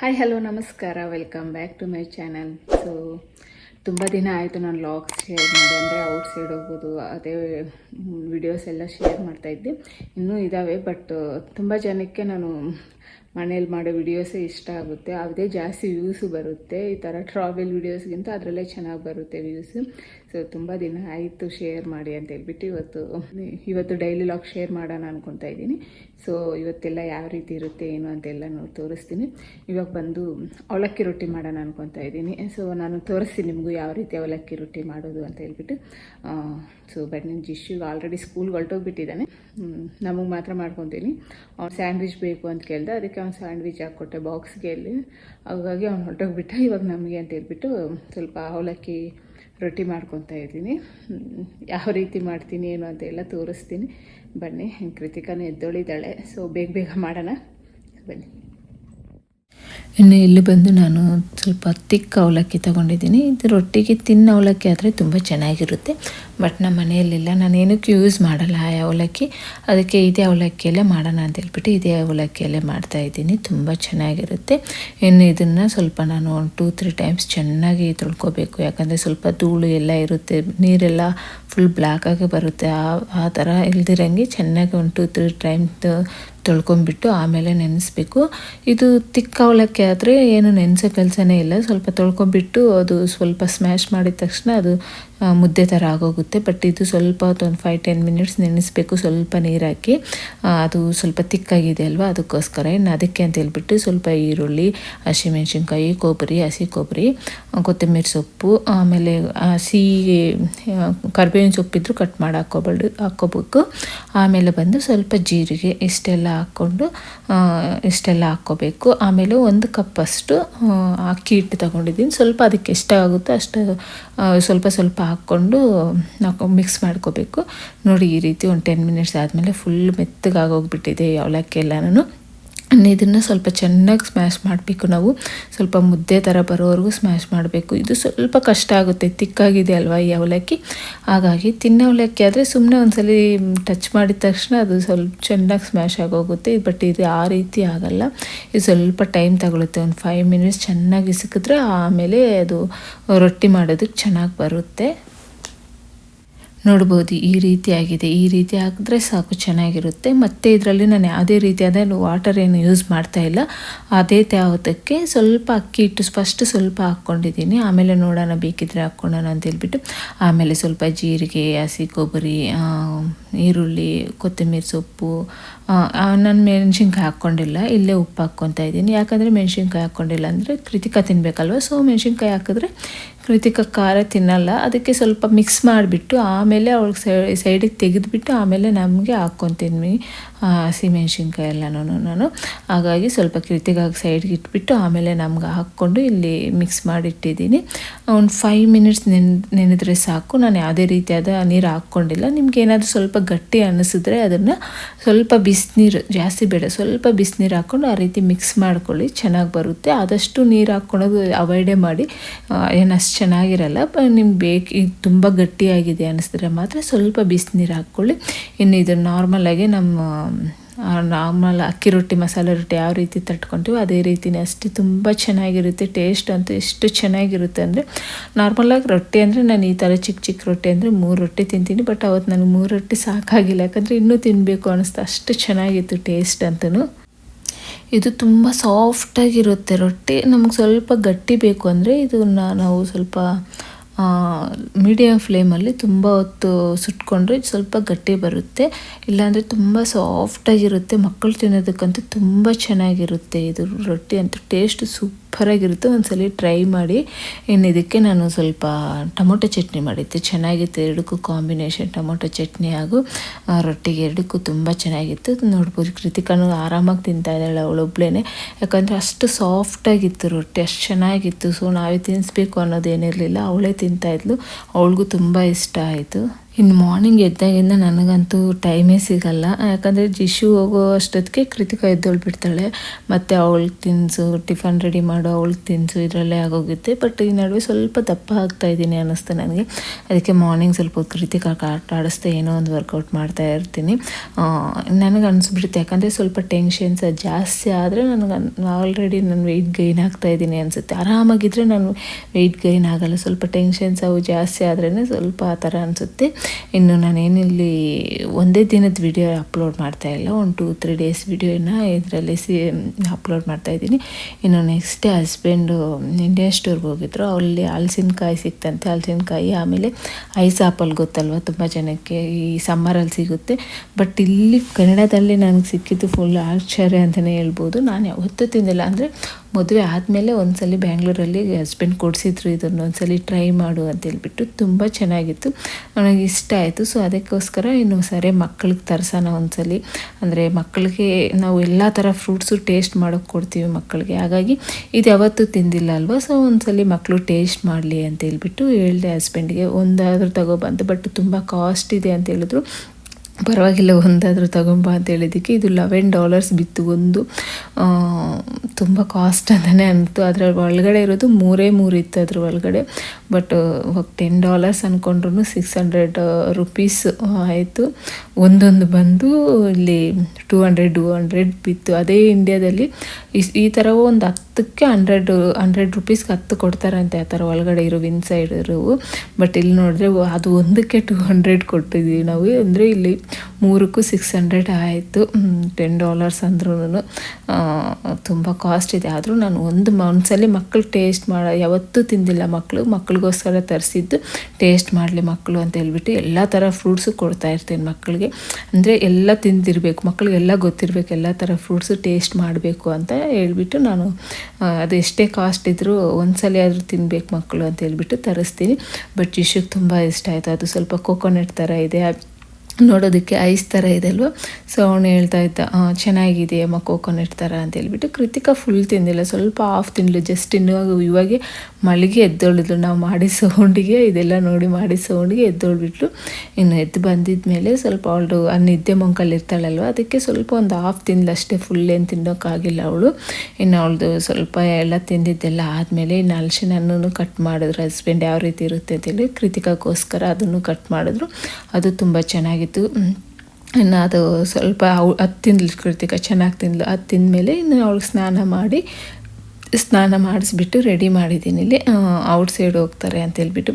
Hi hello ನಮಸ್ಕಾರ. Welcome back to my channel so ತುಂಬ ದಿನ ಆಯಿತು ನಾನು ಲಾಗ್ ಶೇರ್ ಮಾಡಿ, ಅಂದರೆ ಔಟ್ ಸೈಡ್ ಹೋಗೋದು, ಅದೇ ವಿಡಿಯೋಸ್ ಎಲ್ಲ ಶೇರ್ ಮಾಡ್ತಾಯಿದ್ದೆ ಇನ್ನೂ ಇದ್ದಾವೆ ಬಟ್ ತುಂಬ ಜನಕ್ಕೆ ನಾನು ಮನೇಲಿ ಮಾಡೋ ವಿಡಿಯೋಸೇ ಇಷ್ಟ ಆಗುತ್ತೆ. ಅದೇ ಜಾಸ್ತಿ ವ್ಯೂಸು ಬರುತ್ತೆ. ಈ ಥರ ಟ್ರಾವೆಲ್ ವಿಡಿಯೋಸ್ಗಿಂತ ಅದರಲ್ಲೇ ಚೆನ್ನಾಗಿ ಬರುತ್ತೆ ವ್ಯೂಸು ತುಂಬ ದಿನ ಆಯಿತು ಶೇರ್ ಮಾಡಿ ಅಂತ ಹೇಳ್ಬಿಟ್ಟು ಇವತ್ತು ಇವತ್ತು ಡೈಲಿ ಲಾಗ್ ಶೇರ್ ಮಾಡೋಣ ಅನ್ಕೊತಾ ಇದ್ದೀನಿ. ಸೊ ಇವತ್ತೆಲ್ಲ ಯಾವ ರೀತಿ ಇರುತ್ತೆ, ಏನು ಅಂತೆಲ್ಲ ನೋಡಿ ತೋರಿಸ್ತೀನಿ. ಇವಾಗ ಬಂದು ಅವಲಕ್ಕಿ ರೊಟ್ಟಿ ಮಾಡೋಣ ಅನ್ಕೊತಾ ಇದ್ದೀನಿ. ಸೊ ನಾನು ತೋರಿಸ್ತೀನಿ ನಿಮಗೂ ಯಾವ ರೀತಿ ಅವಲಕ್ಕಿ ರೊಟ್ಟಿ ಮಾಡೋದು ಅಂತ ಹೇಳ್ಬಿಟ್ಟು. ಸೊ ಬಟ್ ನಿಮ್ಮ ಜಿಶ್ಶಿಗೆ ಆಲ್ರೆಡಿ ಸ್ಕೂಲ್ಗೆ ಹೊರಟೋಗ್ಬಿಟ್ಟಿದ್ದಾನೆ. ನಮಗೆ ಮಾತ್ರ ಮಾಡ್ಕೊತೀನಿ. ಅವ್ನು ಸ್ಯಾಂಡ್ವಿಚ್ ಬೇಕು ಅಂತ ಕೇಳ್ದೆ. ಅದಕ್ಕೆ ಅವ್ನು ಸ್ಯಾಂಡ್ವಿಚ್ ಹಾಕ್ಕೊಟ್ಟೆ ಬಾಕ್ಸ್ಗೆ ಅಲ್ಲಿ. ಹಾಗಾಗಿ ಅವ್ನು ಹೊರಟೋಗ್ಬಿಟ್ಟ. ಇವಾಗ ನಮಗೆ ಅಂತ ಹೇಳ್ಬಿಟ್ಟು ಸ್ವಲ್ಪ ಅವಲಕ್ಕಿ ರೊಟ್ಟಿ ಮಾಡ್ಕೊತಾ ಇದ್ದೀನಿ. ಯಾವ ರೀತಿ ಮಾಡ್ತೀನಿ, ಏನು ಅಂತ ಎಲ್ಲ ತೋರಿಸ್ತೀನಿ. ಬನ್ನಿ, ಕೃತಿಕಾನು ಎದ್ದೊಳಿದ್ದಾಳೆ. ಸೊ ಬೇಗ ಬೇಗ ಮಾಡೋಣ. ಬನ್ನಿ. ಇನ್ನು ಇಲ್ಲಿ ಬಂದು ನಾನು ಸ್ವಲ್ಪ ತಿಕ್ಕ ಅವಲಕ್ಕಿ ತಗೊಂಡಿದ್ದೀನಿ. ಇದು ರೊಟ್ಟಿಗೆ ತಿನ್ನ ಅವಲಕ್ಕಿ ಆದರೆ ತುಂಬ ಚೆನ್ನಾಗಿರುತ್ತೆ. ಬಟ್ ನಮ್ಮ ಮನೆಯಲ್ಲೆಲ್ಲ ನಾನು ಏನಕ್ಕೆ ಯೂಸ್ ಮಾಡಲ್ಲ ಆ ಅವಲಕ್ಕಿ. ಅದಕ್ಕೆ ಇದೇ ಅವಲಕ್ಕಿಯಲ್ಲೇ ಮಾಡೋಣ ಅಂತ ಹೇಳ್ಬಿಟ್ಟು ಇದೇ ಅವಲಕ್ಕಿಯಲ್ಲೇ ಮಾಡ್ತಾ ಇದ್ದೀನಿ. ತುಂಬ ಚೆನ್ನಾಗಿರುತ್ತೆ. ಇನ್ನು ಇದನ್ನು ಸ್ವಲ್ಪ ನಾನು ಒಂದು ಟೂ ತ್ರೀ ಟೈಮ್ಸ್ ಚೆನ್ನಾಗಿ ತೊಳ್ಕೊಬೇಕು. ಯಾಕಂದರೆ ಸ್ವಲ್ಪ ಧೂಳು ಎಲ್ಲ ಇರುತ್ತೆ. ನೀರೆಲ್ಲ ಫುಲ್ ಬ್ಲ್ಯಾಕಾಗಿ ಬರುತ್ತೆ. ಆ ಆ ಥರ ಇಲ್ದಿರಂಗೆ ಚೆನ್ನಾಗಿ ಒಂದು ಟೂ ತ್ರೀ ಟೈಮ್ಸ್ ತೊಳ್ಕೊಂಬಿಟ್ಟು ಆಮೇಲೆ ನೆನೆಸ್ಬೇಕು. ಇದು ತಿಕ್ಕ ಅವಲಕ್ಕಿ ಆದರೆ ಏನು ನೆನೆಸೋ ಕೆಲಸನೇ ಇಲ್ಲ. ಸ್ವಲ್ಪ ತೊಳ್ಕೊಂಬಿಟ್ಟು ಅದು ಸ್ವಲ್ಪ ಸ್ಮ್ಯಾಶ್ ಮಾಡಿದ ತಕ್ಷಣ ಅದು ಮುದ್ದೆ ಥರ ಆಗೋಗುತ್ತೆ. ಬಟ್ ಇದು ಸ್ವಲ್ಪ ಒಂದು ಫೈವ್ ಟೆನ್ ಮಿನಿಟ್ಸ್ ನೆನೆಸ್ಬೇಕು. ಸ್ವಲ್ಪ ನೀರಾಕಿ ಅದು ಸ್ವಲ್ಪ ತಿಕ್ಕಾಗಿದೆ ಅಲ್ವಾ? ಅದಕ್ಕೋಸ್ಕರ ಇನ್ನು ಅದಕ್ಕೆ ಅಂತ ಹೇಳ್ಬಿಟ್ಟು ಸ್ವಲ್ಪ ಈರುಳ್ಳಿ, ಹಸಿಮೆಣ್ಸಿನ್ಕಾಯಿ, ಕೊಬ್ಬರಿ, ಹಸಿ ಕೊಬ್ಬರಿ ಕೊತ್ತಂಬರಿ ಸೊಪ್ಪು, ಆಮೇಲೆ ಹಸಿ ಕರ್ಬೇವಿನ ಸೊಪ್ಪಿದ್ರು ಕಟ್ ಮಾಡಿ ಹಾಕ್ಕೊಬಾರ್ದು ಹಾಕ್ಕೋಬೇಕು ಆಮೇಲೆ ಬಂದು ಸ್ವಲ್ಪ ಜೀರಿಗೆ ಇಷ್ಟೆಲ್ಲ ಹಾಕ್ಕೊಂಡು ಇಷ್ಟೆಲ್ಲ ಹಾಕ್ಕೋಬೇಕು. ಆಮೇಲೆ ಒಂದು ಕಪ್ಪಷ್ಟು ಅಕ್ಕಿ ಹಿಟ್ಟು ತಗೊಂಡಿದ್ದೀನಿ. ಸ್ವಲ್ಪ ಅದಕ್ಕೆ ಎಷ್ಟಾಗುತ್ತೋ ಅಷ್ಟು ಸ್ವಲ್ಪ ಸ್ವಲ್ಪ ಹಾಕ್ಕೊಂಡು ನಾವು ಮಿಕ್ಸ್ ಮಾಡ್ಕೋಬೇಕು. ನೋಡಿ ಈ ರೀತಿ ಒಂದು ಟೆನ್ ಮಿನಿಟ್ಸ್ ಆದಮೇಲೆ ಫುಲ್ ಮೆತ್ತಗಾಗೋಗ್ಬಿಟ್ಟಿದೆ ಅವಲಕ್ಕಿ ಎಲ್ಲನೂ ಇದನ್ನು ಸ್ವಲ್ಪ ಚೆನ್ನಾಗಿ ಸ್ಮ್ಯಾಶ್ ಮಾಡಬೇಕು ನಾವು. ಸ್ವಲ್ಪ ಮುದ್ದೆ ಥರ ಬರೋವರೆಗೂ ಸ್ಮ್ಯಾಶ್ ಮಾಡಬೇಕು. ಇದು ಸ್ವಲ್ಪ ಕಷ್ಟ ಆಗುತ್ತೆ, ತಿಕ್ಕಾಗಿದೆ ಅಲ್ವಾ ಈ ಅವಲಕ್ಕಿ? ಹಾಗಾಗಿ ತಿನ್ನೋ ಅವಲಕ್ಕಿ ಆದರೆ ಸುಮ್ಮನೆ ಒಂದ್ಸಲಿ ಟಚ್ ಮಾಡಿದ ತಕ್ಷಣ ಅದು ಸ್ವಲ್ಪ ಚೆನ್ನಾಗಿ ಸ್ಮ್ಯಾಶ್ ಆಗೋಗುತ್ತೆ. ಬಟ್ ಇದು ಆ ರೀತಿ ಆಗಲ್ಲ. ಇದು ಸ್ವಲ್ಪ ಟೈಮ್ ತಗೊಳುತ್ತೆ. ಒಂದು ಫೈವ್ ಮಿನಿಟ್ಸ್ ಚೆನ್ನಾಗಿ ಸಿಕ್ಕಿದ್ರೆ ಆಮೇಲೆ ಅದು ರೊಟ್ಟಿ ಮಾಡೋದಕ್ಕೆ ಚೆನ್ನಾಗಿ ಬರುತ್ತೆ. ನೋಡ್ಬೋದು, ಈ ರೀತಿ ಆಗಿದೆ, ಈ ರೀತಿ ಹಾಕಿದ್ರೆ ಸಾಕು, ಚೆನ್ನಾಗಿರುತ್ತೆ. ಮತ್ತು ಇದರಲ್ಲಿ ನಾನು ಯಾವುದೇ ರೀತಿಯಾದ ವಾಟರ್ ಏನು ಯೂಸ್ ಮಾಡ್ತಾ ಇಲ್ಲ. ಅದೇ ತ್ಯಾವತಕ್ಕೆ ಸ್ವಲ್ಪ ಅಕ್ಕಿ ಹಿಟ್ಟು ಫಸ್ಟ್ ಸ್ವಲ್ಪ ಹಾಕ್ಕೊಂಡಿದ್ದೀನಿ. ಆಮೇಲೆ ನೋಡೋಣ, ಬೇಕಿದ್ರೆ ಹಾಕ್ಕೊಳ್ಳೋಣ ಅಂತ ಹೇಳ್ಬಿಟ್ಟು. ಆಮೇಲೆ ಸ್ವಲ್ಪ ಜೀರಿಗೆ, ಹಸಿ ಕೊಬ್ಬರಿ ಈರುಳ್ಳಿ, ಕೊತ್ತಂಬರಿ ಸೊಪ್ಪು ನಾನು ಮೆಣಸಿನ್ಕಾಯಿ ಹಾಕ್ಕೊಂಡಿಲ್ಲ, ಇಲ್ಲೇ ಉಪ್ಪು ಹಾಕ್ಕೊತಾ ಇದ್ದೀನಿ. ಯಾಕಂದರೆ ಮೆಣಸಿನ್ಕಾಯಿ ಹಾಕ್ಕೊಂಡಿಲ್ಲ ಅಂದರೆ ಕೃತಿಕ ತಿನ್ನಬೇಕಲ್ವ ಸೊ ಮೆಣಸಿನ್ಕಾಯಿ ಹಾಕಿದ್ರೆ ಕೃತಿಕ ಖಾರ ತಿನ್ನಲ್ಲ. ಅದಕ್ಕೆ ಸ್ವಲ್ಪ ಮಿಕ್ಸ್ ಮಾಡಿಬಿಟ್ಟು ಆಮೇಲೆ ಅವಳಿಗೆ ಸೈಡಿಗೆ ತೆಗೆದುಬಿಟ್ಟು ಆಮೇಲೆ ನಮಗೆ ಹಾಕ್ಕೊತೀನಿ ಹಸಿಮೆಣ್ಸಿನ್ಕಾಯಿ ಎಲ್ಲನೂ ನಾನು ಹಾಗಾಗಿ ಸ್ವಲ್ಪ ಕೃತಿಗಾಗಿ ಸೈಡ್ಗೆ ಇಟ್ಬಿಟ್ಟು ಆಮೇಲೆ ನಮ್ಗೆ ಹಾಕ್ಕೊಂಡು ಇಲ್ಲಿ ಮಿಕ್ಸ್ ಮಾಡಿಟ್ಟಿದ್ದೀನಿ. ಒಂದು ಫೈವ್ ಮಿನಿಟ್ಸ್ ನೆನ್, ನೆನೆದ್ರೆ ಸಾಕು. ನಾನು ಯಾವುದೇ ರೀತಿಯಾದ ನೀರು ಹಾಕ್ಕೊಂಡಿಲ್ಲ. ನಿಮ್ಗೆ ಏನಾದರೂ ಸ್ವಲ್ಪ ಗಟ್ಟಿ ಅನ್ನಿಸಿದ್ರೆ ಅದನ್ನು ಸ್ವಲ್ಪ ಬಿಸಿನೀರು, ಜಾಸ್ತಿ ಬೇಡ, ಸ್ವಲ್ಪ ಬಿಸಿನೀರು ಹಾಕ್ಕೊಂಡು ಆ ರೀತಿ ಮಿಕ್ಸ್ ಮಾಡ್ಕೊಳ್ಳಿ. ಚೆನ್ನಾಗಿ ಬರುತ್ತೆ. ಆದಷ್ಟು ನೀರು ಹಾಕ್ಕೊಳೋದು ಅವಾಯ್ಡೇ ಮಾಡಿ. ಏನು ಅಷ್ಟು ಚೆನ್ನಾಗಿರಲ್ಲ. ನಿಮ್ಗೆ ಬೇಕು, ಇದು ತುಂಬ ಗಟ್ಟಿಯಾಗಿದೆ ಅನ್ನಿಸಿದ್ರೆ ಮಾತ್ರ ಸ್ವಲ್ಪ ಬಿಸಿನೀರು ಹಾಕ್ಕೊಳ್ಳಿ. ಇನ್ನು ಇದು ನಾರ್ಮಲಾಗಿ ನಮ್ಮ ನಾರ್ಮಲ್ ಅಕ್ಕಿ ರೊಟ್ಟಿ, ಮಸಾಲೆ ರೊಟ್ಟಿ ಯಾವ ರೀತಿ ತಟ್ಕೊತೀವೋ ಅದೇ ರೀತಿನೇ ಅಷ್ಟೇ ತುಂಬ ಚೆನ್ನಾಗಿರುತ್ತೆ ಟೇಸ್ಟ್ ಅಂತೂ ಎಷ್ಟು ಚೆನ್ನಾಗಿರುತ್ತೆ ಅಂದರೆ ನಾರ್ಮಲಾಗಿ ರೊಟ್ಟಿ ಅಂದರೆ ನಾನು ಈ ಥರ ಚಿಕ್ಕ ಚಿಕ್ಕ ರೊಟ್ಟಿ ಅಂದರೆ ಮೂರು ರೊಟ್ಟಿ ತಿಂತೀನಿ ಬಟ್ ಅವತ್ತು ನನಗೆ ಮೂರು ರೊಟ್ಟಿ ಸಾಕಾಗಿಲ್ಲ, ಯಾಕಂದರೆ ಇನ್ನೂ ತಿನ್ನಬೇಕು ಅನ್ನಿಸ್ತು ಅಷ್ಟು ಚೆನ್ನಾಗಿತ್ತು ಟೇಸ್ಟ್ ಅಂತೂ. ಇದು ತುಂಬ ಸಾಫ್ಟಾಗಿರುತ್ತೆ ರೊಟ್ಟಿ, ನಮಗೆ ಸ್ವಲ್ಪ ಗಟ್ಟಿ ಬೇಕು ಅಂದರೆ ಇದನ್ನು ನಾವು ಸ್ವಲ್ಪ ಮೀಡಿಯಮ್ ಫ್ಲೇಮಲ್ಲಿ ತುಂಬ ಹೊತ್ತು ಸುಟ್ಕೊಂಡ್ರೆ ಸ್ವಲ್ಪ ಗಟ್ಟಿ ಬರುತ್ತೆ. ಇಲ್ಲಾಂದರೆ ತುಂಬ ಸಾಫ್ಟಾಗಿರುತ್ತೆ ಮಕ್ಕಳು ತಿನ್ನೋದಕ್ಕಂತೂ ತುಂಬ ಚೆನ್ನಾಗಿರುತ್ತೆ. ಇದು ರೊಟ್ಟಿ ಅಂತೂ ಟೇಸ್ಟ್ ಸೂಪರಾಗಿರುತ್ತೆ. ಸಲ ಟ್ರೈ ಮಾಡಿ. ಇನ್ನು ಇದಕ್ಕೆ ನಾನು ಸ್ವಲ್ಪ ಟೊಮೊಟೊ ಚಟ್ನಿ ಮಾಡಿದ್ದೆ. ಚೆನ್ನಾಗಿತ್ತು ಎರಡಕ್ಕೂ ಕಾಂಬಿನೇಷನ್ ಟೊಮೊಟೊ ಚಟ್ನಿ ಹಾಗೂ ರೊಟ್ಟಿಗೆ ಎರಡಕ್ಕೂ ತುಂಬ ಚೆನ್ನಾಗಿತ್ತು. ನೋಡ್ಬೋದು ಕೃತಿಕಾನು ಆರಾಮಾಗಿ ತಿಂತಾ ಇದ್ದಾಳೆ ಅವಳೊಬ್ಳೇ ಯಾಕಂದರೆ ಅಷ್ಟು ಸಾಫ್ಟಾಗಿತ್ತು ರೊಟ್ಟಿ, ಅಷ್ಟು ಚೆನ್ನಾಗಿತ್ತು. ಸೊ ನಾವೇ ತಿನ್ನಿಸ್ಬೇಕು ಅನ್ನೋದೇನಿರಲಿಲ್ಲ. ಅವಳೇ ತಿಂತಾಯಿದ್ಲು ಅವಳಿಗೂ ತುಂಬ ಇಷ್ಟ ಆಯಿತು. ಇನ್ನು ಮಾರ್ನಿಂಗ್ ಎದ್ದಾಗಿಂದ ನನಗಂತೂ ಟೈಮೇ ಸಿಗಲ್ಲ. ಯಾಕಂದರೆ ಜಿಶು ಹೋಗೋ ಅಷ್ಟೊತ್ತಿಗೆ ಕೃತಿಕಾ ಎದ್ದೊಳು ಬಿಡ್ತಾಳೆ. ಮತ್ತು ಅವಳಿಗೆ ತಿನ್ಸು ಟಿಫನ್ ರೆಡಿ ಮಾಡು ಅವಳು ತಿನ್ಸು, ಇದರಲ್ಲೇ ಆಗೋಗುತ್ತೆ. ಬಟ್ ಈ ನಡುವೆ ಸ್ವಲ್ಪ ದಪ್ಪ ಆಗ್ತಾ ಇದ್ದೀನಿ ಅನ್ನಿಸ್ತು ನನಗೆ. ಅದಕ್ಕೆ ಮಾರ್ನಿಂಗ್ ಸ್ವಲ್ಪ ಹೊತ್ತು ಕೃತಿಕಾ ಆಟ ಆಡಿಸ್ತಾ ಏನೋ ಒಂದು ವರ್ಕೌಟ್ ಮಾಡ್ತಾ ಇರ್ತೀನಿ. ನನಗೆ ಅನಿಸ್ಬಿಡುತ್ತೆ. ಯಾಕಂದರೆ ಸ್ವಲ್ಪ ಟೆನ್ಷನ್ಸ್ ಜಾಸ್ತಿ ಆದರೆ ನನಗೆ ಆಲ್ರೆಡಿ ನಾನು ವೆಯ್ಟ್ ಗೈನ್ ಆಗ್ತಾ ಇದ್ದೀನಿ ಅನಿಸುತ್ತೆ. ಆರಾಮಾಗಿದ್ದರೆ ನಾನು ವೆಯ್ಟ್ ಗೈನ್ ಆಗಲ್ಲ. ಸ್ವಲ್ಪ ಟೆನ್ಷನ್ಸ್ ಅವು ಜಾಸ್ತಿ ಆದ್ರೇ ಸ್ವಲ್ಪ ಆ ಥರ ಅನಿಸುತ್ತೆ. ಇನ್ನು ನಾನೇನಿಲ್ಲಿ ಒಂದೇ ದಿನದ ವಿಡಿಯೋ ಅಪ್ಲೋಡ್ ಮಾಡ್ತಾ ಇಲ್ಲ. ಒಂದು ಟೂ ತ್ರೀ ಡೇಸ್ ವಿಡಿಯೋನ ಇದರಲ್ಲಿ ಸಿ ಅಪ್ಲೋಡ್ ಮಾಡ್ತಾ ಇದ್ದೀನಿ. ಇನ್ನು ನೆಕ್ಸ್ಟ್ ಡೇ ಹಸ್ಬೆಂಡು ಇಂಡಿಯನ್ ಸ್ಟೋರ್ಗೆ ಹೋಗಿದ್ರು. ಅಲ್ಲಿ ಹಲಸಿನಕಾಯಿ ಸಿಕ್ತಂತೆ. ಹಲಸಿನಕಾಯಿ ಆಮೇಲೆ ಐಸ್ ಆಪಲ್ ಗೊತ್ತಲ್ವ? ತುಂಬ ಜನಕ್ಕೆ ಈ ಸಮ್ಮರಲ್ಲಿ ಸಿಗುತ್ತೆ. ಬಟ್ ಇಲ್ಲಿ ಕನ್ನಡದಲ್ಲಿ ನನಗೆ ಸಿಕ್ಕಿದ್ದು ಫುಲ್ ಆಶ್ಚರ್ಯ ಅಂತಲೇ ಹೇಳ್ಬೋದು. ನಾನು ಯಾವತ್ತೂ ತಿಂದಿಲ್ಲ. ಅಂದರೆ ಮದುವೆ ಆದಮೇಲೆ ಒಂದ್ಸಲಿ ಬ್ಯಾಂಗ್ಳೂರಲ್ಲಿ ಹಸ್ಬೆಂಡ್ ಕೊಡಿಸಿದ್ರು ಇದನ್ನು, ಒಂದ್ಸಲಿ ಟ್ರೈ ಮಾಡು ಅಂತ ಹೇಳ್ಬಿಟ್ಟು ತುಂಬ ಚೆನ್ನಾಗಿತ್ತು. ನನಗೆ ಇಷ್ಟ ಆಯಿತು. ಸೊ ಅದಕ್ಕೋಸ್ಕರ ಇನ್ನು ಸರಿ ಮಕ್ಕಳಿಗೆ ತರ್ಸೋಣ ಒಂದ್ಸಲಿ. ಅಂದರೆ ಮಕ್ಕಳಿಗೆ ನಾವು ಎಲ್ಲ ಥರ ಫ್ರೂಟ್ಸು ಟೇಸ್ಟ್ ಮಾಡೋಕ್ಕೆ ಕೊಡ್ತೀವಿ ಮಕ್ಕಳಿಗೆ. ಹಾಗಾಗಿ ಇದು ಯಾವತ್ತೂ ತಿಂದಿಲ್ಲ ಅಲ್ವಾ? ಸೊ ಒಂದ್ಸಲಿ ಮಕ್ಕಳು ಟೇಸ್ಟ್ ಮಾಡಲಿ ಅಂತ ಹೇಳ್ಬಿಟ್ಟು ಹೇಳಿದೆ ಹಸ್ಬೆಂಡ್ಗೆ ಒಂದಾದರೂ ತಗೋಬಂತು ಬಟ್ ತುಂಬ ಕಾಸ್ಟ್ ಇದೆ ಅಂತ ಹೇಳಿದ್ರು ಪರವಾಗಿಲ್ಲ, ಒಂದಾದರೂ ತಗೊಂಬ ಅಂತ ಹೇಳಿದ್ದಕ್ಕೆ ಇದು ಲೆವೆನ್ ಡಾಲರ್ಸ್ ಬಿತ್ತು ಒಂದು. ತುಂಬ ಕಾಸ್ಟ್ ಅಂತಲೇ ಅನಿಸ್ತು ಅದರ ಒಳಗಡೆ ಇರೋದು ಮೂರೇ ಮೂರು ಇತ್ತು ಅದ್ರ ಒಳಗಡೆ ಬಟ್ ಟೆನ್ ಡಾಲರ್ಸ್ ಅಂದ್ಕೊಂಡ್ರು ಸಿಕ್ಸ್ ಹಂಡ್ರೆಡ್ ರುಪೀಸ್ ಆಯಿತು. ಒಂದೊಂದು ಬಂದು ಇಲ್ಲಿ ಟೂ ಹಂಡ್ರೆಡ್ ಟೂ ಹಂಡ್ರೆಡ್ ಬಿತ್ತು. ಅದೇ ಇಂಡಿಯಾದಲ್ಲಿ ಈ ಥರ ಒಂದು ಹತ್ತಕ್ಕೆ ಹಂಡ್ರೆಡ್ ಹಂಡ್ರೆಡ್ ರುಪೀಸ್ಗೆ ಹತ್ತು ಕೊಡ್ತಾರಂತೆ ಆ ಥರ ಒಳಗಡೆ ಇರೋ ವಿನ್ಸೈಡ್ ಇರೋವು ಬಟ್ ಇಲ್ಲಿ ನೋಡಿದ್ರೆ ಅದು ಒಂದಕ್ಕೆ ಟೂ ಹಂಡ್ರೆಡ್ ಕೊಟ್ಟಿದ್ದೀವಿ ನಾವು. ಅಂದರೆ ಇಲ್ಲಿ ಮೂರಕ್ಕೂ ಸಿಕ್ಸ್ ಹಂಡ್ರೆಡ್ ಆಯಿತು. ಟೆನ್ ಡಾಲರ್ಸ್ ಅಂದ್ರೂ ತುಂಬ ಕಾಸ್ಟ್ ಇದೆ. ಆದರೂ ನಾನು ಒಂದು ಮ- ಒಂದ್ಸಲಿ ಮಕ್ಕಳು ಟೇಸ್ಟ್ ಮಾಡ, ಯಾವತ್ತೂ ತಿಂದಿಲ್ಲ ಮಕ್ಕಳು ಮಕ್ಕಳಿಗೋಸ್ಕರ ತರಿಸಿದ್ದು ಟೇಸ್ಟ್ ಮಾಡಲಿ ಮಕ್ಕಳು ಅಂತ ಹೇಳ್ಬಿಟ್ಟು ಎಲ್ಲ ಥರ ಫ್ರೂಟ್ಸು ಕೊಡ್ತಾ ಇರ್ತೀನಿ ಮಕ್ಕಳಿಗೆ ಅಂದರೆ ಎಲ್ಲ ತಿಂದಿರಬೇಕು ಮಕ್ಕಳಿಗೆಲ್ಲ ಗೊತ್ತಿರಬೇಕು, ಎಲ್ಲ ಥರ ಫ್ರೂಟ್ಸು ಟೇಸ್ಟ್ ಮಾಡಬೇಕು ಅಂತ ಹೇಳ್ಬಿಟ್ಟು ನಾನು ಅದು ಎಷ್ಟೇ ಕಾಸ್ಟ್ ಇದ್ದರೂ ಒಂದ್ಸಲಿ ಆದರೂ ತಿನ್ಬೇಕು ಮಕ್ಕಳು ಅಂತ ಹೇಳ್ಬಿಟ್ಟು ತರಿಸ್ತೀನಿ. ಬಟ್ ಶಿಶುಗೆ ತುಂಬ ಇಷ್ಟ ಆಯಿತು. ಅದು ಸ್ವಲ್ಪ ಕೋಕೋನಟ್ ಥರ ಇದೆ. ನೋಡೋದಕ್ಕೆ ಐಸ್ ಥರ ಇದೆ ಅಲ್ವ? ಸೊ ಅವನು ಹೇಳ್ತಾ ಇದ್ದ "ಆ, ಚೆನ್ನಾಗಿದೆ ಅಮ್ಮ ಕೋಕೋನಟ್ ಥರ ಅಂತ ಹೇಳ್ಬಿಟ್ಟು ಕೃತಿಕಾ ಫುಲ್ ತಿಂದಿಲ್ಲ. ಸ್ವಲ್ಪ ಆಫ್ ತಿನ್ಲು ಜಸ್ಟ್ ಇನ್ನು ಇವಾಗೆ ಮಳಿಗೆ ಎದ್ದೊಳಿದ್ಲು ನಾವು ಮಾಡಿ ಸೌಂಡಿಗೆ ಇದೆಲ್ಲ ನೋಡಿ ಮಾಡಿ ಸೌಂಡಿಗೆ ಎದ್ದೊಳ್ಬಿಟ್ಲು. ಇನ್ನು ಎದ್ದು ಬಂದಿದ ಮೇಲೆ ಸ್ವಲ್ಪ ಅವಳು ಆ ನಿದ್ದೆ ಇರ್ತಾಳಲ್ವ? ಅದಕ್ಕೆ ಸ್ವಲ್ಪ ಒಂದು ಹಾಫ್ ತಿಂದ್ಲು ಅಷ್ಟೇ ಫುಲ್ ಏನು ತಿನ್ನೋಕ್ಕಾಗಿಲ್ಲ ಅವಳು. ಇನ್ನು ಅವಳದು ಸ್ವಲ್ಪ ಎಲ್ಲ ತಿಂದಿದ್ದೆಲ್ಲ ಆದಮೇಲೆ ಇನ್ನು ಹಲಸಿನ ಕಟ್ ಮಾಡಿದ್ರು. ಹಸ್ಬೆಂಡ್ ಯಾವ ರೀತಿ ಇರುತ್ತೆ ಅಂತೇಳಿ ಕೃತಿಕಾಗೋಸ್ಕರ ಅದನ್ನು ಕಟ್ ಮಾಡಿದ್ರು. ಅದು ತುಂಬ ಚೆನ್ನಾಗಿತ್ತು ಹ್ಮ್. ಇನ್ನು ಅದು ಸ್ವಲ್ಪ ಅವು ಅದು ತಿಂದ್ಲು ಕೃತಿಕ, ಚೆನ್ನಾಗಿ ತಿಂದ್ಲು ಅದು ತಿಂದಮೇಲೆ ಇನ್ನು ಅವ್ಳಿಗೆ ಸ್ನಾನ ಮಾಡಿ ಸ್ನಾನ ಮಾಡಿಸ್ಬಿಟ್ಟು ರೆಡಿ ಮಾಡಿದ್ದೀನಿ. ಇಲ್ಲಿ ಔಟ್ ಸೈಡ್ ಹೋಗ್ತಾರೆ ಅಂತ ಹೇಳ್ಬಿಟ್ಟು.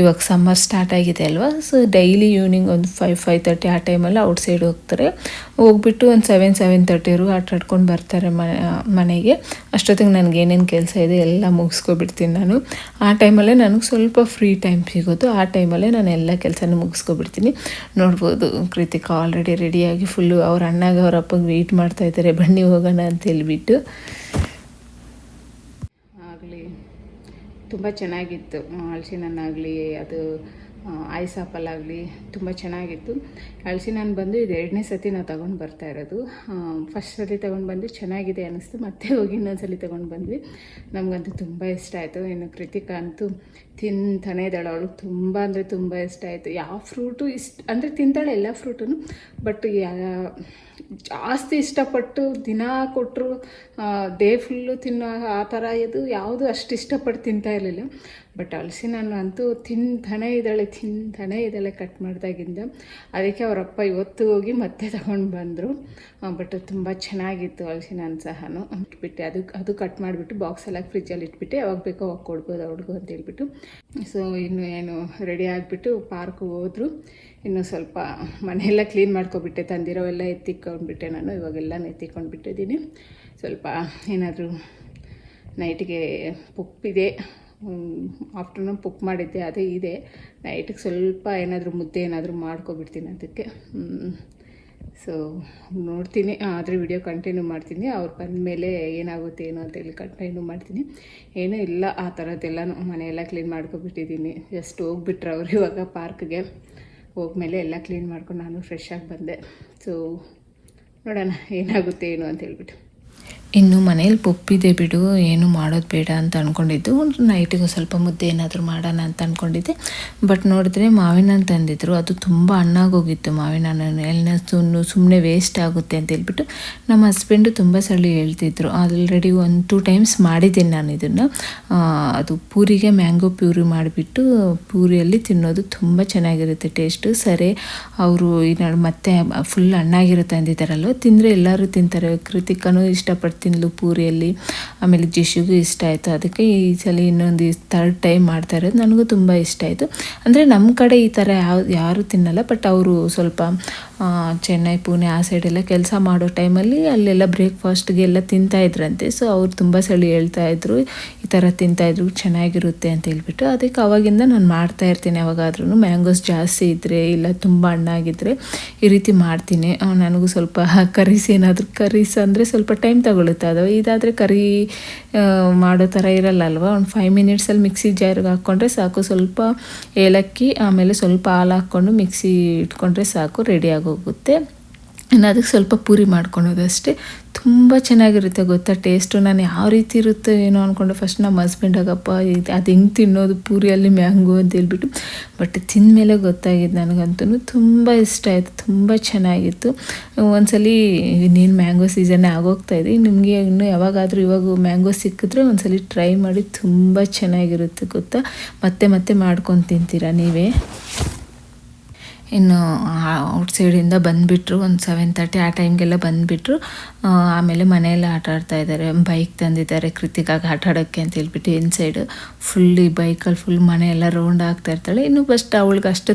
ಇವಾಗ ಸಮ್ಮರ್ ಸ್ಟಾರ್ಟ್ ಆಗಿದೆ ಅಲ್ವಾ? ಸೊ ಡೈಲಿ ಈವ್ನಿಂಗ್ ಒಂದು ಫೈವ್ ಫೈವ್ ತರ್ಟಿ ಆ ಟೈಮಲ್ಲಿ ಔಟ್ ಸೈಡ್ ಹೋಗ್ತಾರೆ. ಹೋಗ್ಬಿಟ್ಟು ಒಂದು ಸೆವೆನ್ ಸೆವೆನ್ ತರ್ಟಿವರೆಗೂ ಆಟಾಡ್ಕೊಂಡು ಬರ್ತಾರೆ ಮನೆ ಮನೆಗೆ. ಅಷ್ಟೊತ್ತಿಗೆ ನನಗೆ ಏನೇನು ಕೆಲಸ ಇದೆ ಎಲ್ಲ ಮುಗಿಸ್ಕೊಬಿಡ್ತೀನಿ ನಾನು. ಆ ಟೈಮಲ್ಲೇ ನನಗೆ ಸ್ವಲ್ಪ ಫ್ರೀ ಟೈಮ್ ಸಿಗೋದು. ಆ ಟೈಮಲ್ಲೇ ನಾನು ಎಲ್ಲ ಕೆಲಸನೂ ಮುಗಿಸ್ಕೊಬಿಡ್ತೀನಿ. ನೋಡ್ಬೋದು, ಕೃತಿಕಾ ಆಲ್ರೆಡಿ ರೆಡಿಯಾಗಿ ಫುಲ್ಲು ಅವ್ರ ಅಣ್ಣಗೆ, ಅವ್ರ ಅಪ್ಪಗೆ ವೆಯ್ಟ್ ಮಾಡ್ತಾ ಇದ್ದಾರೆ ಬನ್ನಿ ಹೋಗೋಣ ಅಂತ ಹೇಳ್ಬಿಟ್ಟು ಆಗಲಿ ತುಂಬ ಚೆನ್ನಾಗಿತ್ತು ಹಲಸಿನ ಹಣ್ಣಾಗಲಿ ಅದು ಐಸ್ ಆಪಲ್ ತುಂಬ ಚೆನ್ನಾಗಿತ್ತು. ಕಳಿಸಿ ನಾನು ಬಂದು ಇದು ಎರಡನೇ ಸತಿ ನಾವು ತೊಗೊಂಡು ಬರ್ತಾ ಇರೋದು. ಫಸ್ಟ್ ಸತಿ ತೊಗೊಂಡು ಬಂದು ಚೆನ್ನಾಗಿದೆ ಅನ್ನಿಸ್ತು ಮತ್ತೆ ಹೋಗಿ ಇನ್ನೊಂದು ಸಲ ತೊಗೊಂಡು ಬಂದ್ವಿ. ನಮಗಂತೂ ತುಂಬ ಇಷ್ಟ ಆಯಿತು. ಇನ್ನು ಕೃತಿಕಾ ಅಂತೂ ತಿಂತಾನೆ ಇದ್ದಾಳೆ. ಅವಳು ತುಂಬ ಅಂದರೆ ತುಂಬ ಇಷ್ಟ ಆಯಿತು. ಯಾವ ಫ್ರೂಟು ಇಷ್ಟ, ಅಂದರೆ ತಿಂತಾಳೆ ಎಲ್ಲ ಫ್ರೂಟೂ ಬಟ್ ಜಾಸ್ತಿ ಇಷ್ಟಪಟ್ಟು ದಿನ ಕೊಟ್ಟರು ಡೇ ಫುಲ್ಲು ತಿನ್ನೋ ಆ ಥರ ಇದು ಯಾವುದು ಅಷ್ಟು ಇಷ್ಟಪಟ್ಟು ತಿಂತಾ ಇರಲಿಲ್ಲ. ಬಟ್ ಹಲಸಿನ ಹಣ್ಣು ಅಂತೂ ತಿಂತಾನೆ ಇದ್ದಾಳೆ ತಿಂತಾನೆ ಇದ್ದಾಳೆ ಕಟ್ ಮಾಡಿದಾಗಿಂದ. ಅದಕ್ಕೆ ಅವರಪ್ಪ ಇವತ್ತು ಹೋಗಿ ಮತ್ತೆ ತಗೊಂಡು ಬಂದರು. ಬಟ್ ತುಂಬ ಚೆನ್ನಾಗಿತ್ತು ಹಲಸಿನ ಹಣ್ಣು ಸಹನು. ಇಟ್ಬಿಟ್ಟೆ, ಅದು ಅದು ಕಟ್ ಮಾಡಿಬಿಟ್ಟು ಬಾಕ್ಸೆಲ್ಲ ಫ್ರಿಜ್ಜಲ್ಲಿ ಇಟ್ಬಿಟ್ಟು. ಯಾವಾಗ ಬೇಕೋ ಅವಾಗ ಕೊಡ್ಬೋದು ಅವ್ರಿಗೂ ಅಂತ ಹೇಳ್ಬಿಟ್ಟು. ಸೊ ಇನ್ನು ಏನು ರೆಡಿ ಆಗಿಬಿಟ್ಟು ಪಾರ್ಕ್ಗೆ ಹೋದ್ರು. ಇನ್ನು ಸ್ವಲ್ಪ ಮನೆಯೆಲ್ಲ ಕ್ಲೀನ್ ಮಾಡ್ಕೊಬಿಟ್ಟೆ. ತಂದಿರೋವೆಲ್ಲ ಎತ್ತಿಕೊಂಡ್ಬಿಟ್ಟೆ ನಾನು. ಇವಾಗೆಲ್ಲ ಎತ್ತಿಕೊಂಡ್ಬಿಟ್ಟಿದ್ದೀನಿ. ಸ್ವಲ್ಪ ಏನಾದರೂ ನೈಟಿಗೆ ಪುಪ್ಪಿದೆ. ಆಫ್ಟರ್ನೂನ್ ಪುಕ್ ಮಾಡಿದ್ದೆ, ಅದೇ ಇದೆ. ನೈಟಿಗೆ ಸ್ವಲ್ಪ ಏನಾದರೂ ಮುದ್ದೆ ಏನಾದರೂ ಮಾಡ್ಕೊಬಿಡ್ತೀನಿ ಅದಕ್ಕೆ. ಸೊ ನೋಡ್ತೀನಿ. ಆದರೆ ವಿಡಿಯೋ ಕಂಟಿನ್ಯೂ ಮಾಡ್ತೀನಿ. ಅವ್ರು ಬಂದಮೇಲೆ ಏನಾಗುತ್ತೆ ಏನು ಅಂತೇಳಿ ಕಂಟಿನ್ಯೂ ಮಾಡ್ತೀನಿ. ಏನೂ ಇಲ್ಲ, ಆ ಥರದ್ದೆಲ್ಲನೂ ಮನೆಯೆಲ್ಲ ಕ್ಲೀನ್ ಮಾಡ್ಕೊಬಿಟ್ಟಿದ್ದೀನಿ. ಜಸ್ಟ್ ಹೋಗ್ಬಿಟ್ರೆ ಅವ್ರು ಇವಾಗ ಪಾರ್ಕ್ಗೆ ಹೋಗ್ಮೇಲೆ ಎಲ್ಲ ಕ್ಲೀನ್ ಮಾಡ್ಕೊಂಡು ನಾನು ಫ್ರೆಶ್ ಆಗಿ ಬಂದೆ. ಸೊ ನೋಡೋಣ ಏನಾಗುತ್ತೆ ಏನು ಅಂತ ಹೇಳ್ಬಿಟ್ಟು. ಇನ್ನು ಮನೇಲಿ ಪುಪ್ಪಿದೆ ಬಿಡು, ಏನು ಮಾಡೋದು ಬೇಡ ಅಂತ ಅಂದ್ಕೊಂಡಿದ್ದು ನೈಟಿಗೂ ಸ್ವಲ್ಪ ಮುದ್ದೆ ಏನಾದರೂ ಮಾಡೋಣ ಅಂತ ಅಂದ್ಕೊಂಡಿದ್ದೆ ಬಟ್ ನೋಡಿದ್ರೆ ಮಾವಿನ ಹಣ್ಣು ತಂದಿದ್ರು. ಅದು ತುಂಬ ಹಣ್ಣಾಗೋಗಿತ್ತು ಮಾವಿನ ಹಣ್ಣು ಎಲ್ಲ ಸುಮ್ಮನೆ ಸುಮ್ಮನೆ ವೇಸ್ಟ್ ಆಗುತ್ತೆ ಅಂತ ಹೇಳ್ಬಿಟ್ಟು ನಮ್ಮ ಹಸ್ಬೆಂಡು ತುಂಬ ಸಲ ಹೇಳ್ತಿದ್ರು. ಆಲ್ರೆಡಿ ಒಂದು ಟೂ ಟೈಮ್ಸ್ ಮಾಡಿದ್ದೀನಿ ನಾನು ಇದನ್ನು. ಅದು ಪೂರಿಗೆ ಮ್ಯಾಂಗೋ ಪ್ಯೂರಿ ಮಾಡಿಬಿಟ್ಟು ಪೂರಿಯಲ್ಲಿ ತಿನ್ನೋದು ತುಂಬ ಚೆನ್ನಾಗಿರುತ್ತೆ ಟೇಸ್ಟು ಸರಿ, ಅವರು ಈ ಮತ್ತೆ ಫುಲ್ ಹಣ್ಣಾಗಿರುತ್ತೆ ಅಂದಿದ್ದಾರಲ್ವ. ತಿಂದರೆ ಎಲ್ಲರೂ ತಿಂತಾರೆ. ಕೃತಿಕನೂ ಇಷ್ಟಪಟ್ಟು ತಿಂದ್ಲು ಪೂರಿಯಲ್ಲಿ. ಆಮೇಲೆ ಜಿಶುಗೂ ಇಷ್ಟ ಆಯಿತು. ಅದಕ್ಕೆ ಈ ಸಲ ಇನ್ನೊಂದು ಥರ್ಡ್ ಟೈಮ್ ಮಾಡ್ತಾ ಇರೋದು ನನಗೂ ತುಂಬ ಇಷ್ಟ ಆಯಿತು. ಅಂದರೆ ನಮ್ಮ ಕಡೆ ಈ ಥರ ಯಾವ ಯಾರೂ ತಿನ್ನಲ್ಲ ಬಟ್ ಅವರು ಸ್ವಲ್ಪ ಚೆನ್ನೈ, ಪುಣೆ ಆ ಸೈಡೆಲ್ಲ ಕೆಲಸ ಮಾಡೋ ಟೈಮಲ್ಲಿ ಅಲ್ಲೆಲ್ಲ ಬ್ರೇಕ್ಫಾಸ್ಟ್ಗೆ ಎಲ್ಲ ತಿಂತಾ ಇದ್ರಂತೆ. ಸೊ ಅವ್ರು ತುಂಬ ಸಲ ಹೇಳ್ತಾ ಇದ್ರು, ಈ ಥರ ತಿಂತಾಯಿದ್ರು ಚೆನ್ನಾಗಿರುತ್ತೆ ಅಂತ ಹೇಳ್ಬಿಟ್ಟು. ಅದಕ್ಕೆ ಅವಾಗಿಂದ ನಾನು ಮಾಡ್ತಾ ಇರ್ತೀನಿ. ಯಾವಾಗಾದ್ರೂ ಮ್ಯಾಂಗೋಸ್ ಜಾಸ್ತಿ ಇದ್ದರೆ ಇಲ್ಲ ತುಂಬ ಹಣ್ಣಾಗಿದ್ದರೆ ಈ ರೀತಿ ಮಾಡ್ತೀನಿ. ನನಗೂ ಸ್ವಲ್ಪ ಕರೀಸ್ ಏನಾದರೂ, ಕರೀಸ್ ಅಂದರೆ ಸ್ವಲ್ಪ ಟೈಮ್ ತಗೊಳುತ್ತೆ. ಅದು ಇದಾದರೆ ಕರಿ ಮಾಡೋ ಥರ ಇರಲ್ಲ ಅಲ್ವಾ ಒಂದು ಫೈವ್ ಮಿನಿಟ್ಸಲ್ಲಿ ಮಿಕ್ಸಿ ಜಾರಿಗೆ ಹಾಕ್ಕೊಂಡ್ರೆ ಸಾಕು. ಸ್ವಲ್ಪ ಏಲಕ್ಕಿ, ಆಮೇಲೆ ಸ್ವಲ್ಪ ಹಾಲು ಹಾಕ್ಕೊಂಡು ಮಿಕ್ಸಿ ಇಟ್ಕೊಂಡ್ರೆ ಸಾಕು ರೆಡಿ ಆಗೋಗುತ್ತೆ. ಇನ್ನು ಅದಕ್ಕೆ ಸ್ವಲ್ಪ ಪೂರಿ ಮಾಡ್ಕೊಳೋದು ಅಷ್ಟೇ. ತುಂಬ ಚೆನ್ನಾಗಿರುತ್ತೆ ಗೊತ್ತಾ ಟೇಸ್ಟು ನಾನು ಯಾವ ರೀತಿ ಇರುತ್ತೆ ಏನೋ ಅಂದ್ಕೊಂಡು ಫಸ್ಟ್ ನಮ್ಮ ಹಸ್ಬೆಂಡ್ ಇದು ಅದು ಹೆಂಗೆ ತಿನ್ನೋದು? ಪೂರಿಯಲ್ಲಿ ಮ್ಯಾಂಗೋ ಅಂತ ಹೇಳ್ಬಿಟ್ಟು. ಬಟ್ ತಿಂದಮೇಲೆ ಗೊತ್ತಾಗಿದ್ದು ನನಗಂತೂ ತುಂಬ ಇಷ್ಟ ಆಯಿತು. ತುಂಬ ಚೆನ್ನಾಗಿತ್ತು. ಒಂದ್ಸಲಿ ಇನ್ನೇನು ಮ್ಯಾಂಗೋ ಸೀಸನ್ನೇ ಆಗೋಗ್ತಾ ಇದೆ. ನಿಮಗೆ ಇನ್ನೂ ಯಾವಾಗಾದರೂ ಇವಾಗ ಮ್ಯಾಂಗೋ ಸಿಕ್ಕಿದ್ರೆ ಒಂದ್ಸಲಿ ಟ್ರೈ ಮಾಡಿ. ತುಂಬ ಚೆನ್ನಾಗಿರುತ್ತೆ ಗೊತ್ತಾ? ಮತ್ತೆ ಮತ್ತೆ ಮಾಡ್ಕೊಂಡು ತಿಂತೀರಾ ನೀವೇ? ಇನ್ನು ಔಟ್ ಸೈಡಿಂದ ಬಂದುಬಿಟ್ರು, ಒಂದು ಸೆವೆನ್ ತರ್ಟಿ ಆ ಟೈಮ್ಗೆಲ್ಲ ಬಂದುಬಿಟ್ರು. ಆಮೇಲೆ ಮನೆಯಲ್ಲಿ ಆಟ ಆಡ್ತಾ ಇದ್ದಾರೆ. ಬೈಕ್ ತಂದಿದ್ದಾರೆ ಕೃತಿಗಾಗಿ ಆಟ ಆಡೋಕ್ಕೆ ಅಂತ ಹೇಳ್ಬಿಟ್ಟು ಇನ್ಸೈಡ್ ಫುಲ್ ಈ ಬೈಕಲ್ಲಿ ಫುಲ್ ಮನೆಯೆಲ್ಲ ರೌಂಡ್ ಆಗ್ತಾ ಇರ್ತಾಳೆ. ಇನ್ನು ಫಸ್ಟ್ ಅವಳಿಗೆ ಅಷ್ಟು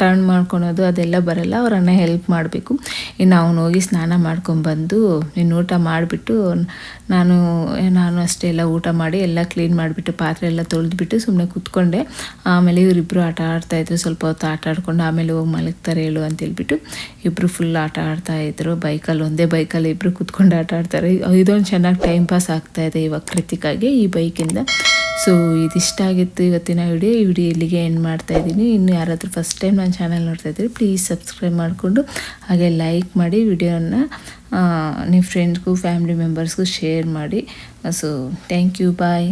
ಟರ್ನ್ ಮಾಡ್ಕೊಳೋದು ಅದೆಲ್ಲ ಬರಲ್ಲ. ಅವರನ್ನ ಹೆಲ್ಪ್ ಮಾಡಬೇಕು. ಇನ್ನು ಅವನು ಹೋಗಿ ಸ್ನಾನ ಮಾಡ್ಕೊಂಬಂದು ಇನ್ನು ಊಟ ಮಾಡಿಬಿಟ್ಟು, ನಾನು ನಾನು ಅಷ್ಟೇ ಎಲ್ಲ ಊಟ ಮಾಡಿ ಎಲ್ಲ ಕ್ಲೀನ್ ಮಾಡಿಬಿಟ್ಟು ಪಾತ್ರೆ ಎಲ್ಲ ತೊಳೆದ್ಬಿಟ್ಟು ಸುಮ್ಮನೆ ಕೂತ್ಕೊಂಡೆ. ಆಮೇಲೆ ಇವರಿಬ್ಬರು ಆಟ ಆಡ್ತಾಯಿದ್ರು ಸ್ವಲ್ಪ ಹೊತ್ತು ಆಟ ಆಡ್ಕೊಂಡು ಆಮೇಲೆ ಹೋಗಿ ಮಲಗ್ತಾರೆ ಹೇಳು ಅಂತ ಹೇಳ್ಬಿಟ್ಟು ಇಬ್ಬರು ಫುಲ್ ಆಟ ಆಡ್ತಾ ಇದ್ರು. ಬೈಕಲ್ಲಿ ಒಂದೇ ಬೈಕಲ್ಲಿ ಇಬ್ಬರು ಕೂತ್ಕೊಂಡು ಆಟ ಆಡ್ತಾರೆ. ಇದೊಂದು ಚೆನ್ನಾಗಿ ಟೈಮ್ ಪಾಸ್ ಆಗ್ತಾ ಇದೆ ಇವಾಗ ಕೃತಿಕಾಗೆ ಈ ಬೈಕಿಂದ ಸೊ ಇದಿಷ್ಟ ಆಗಿತ್ತು ಇವತ್ತಿನ ವಿಡಿಯೋ ಈ ವಿಡಿಯೋ ಇಲ್ಲಿಗೆ ಎಂಡ್ ಮಾಡ್ತಾ ಇದ್ದೀನಿ. ಇನ್ನು ಯಾರಾದರೂ ಫಸ್ಟ್ ಟೈಮ್ ನನ್ನ ಚಾನಲ್ ನೋಡ್ತಾ ಇದ್ದೀರಿ ಪ್ಲೀಸ್ ಸಬ್ಸ್ಕ್ರೈಬ್ ಮಾಡಿಕೊಂಡು ಹಾಗೆ ಲೈಕ್ ಮಾಡಿ ವಿಡಿಯೋನ ನಿಮ್ಮ ಫ್ರೆಂಡ್ಸ್ಗೂ ಫ್ಯಾಮಿಲಿ ಮೆಂಬರ್ಸ್ಗೂ ಶೇರ್ ಮಾಡಿ. So thank you bye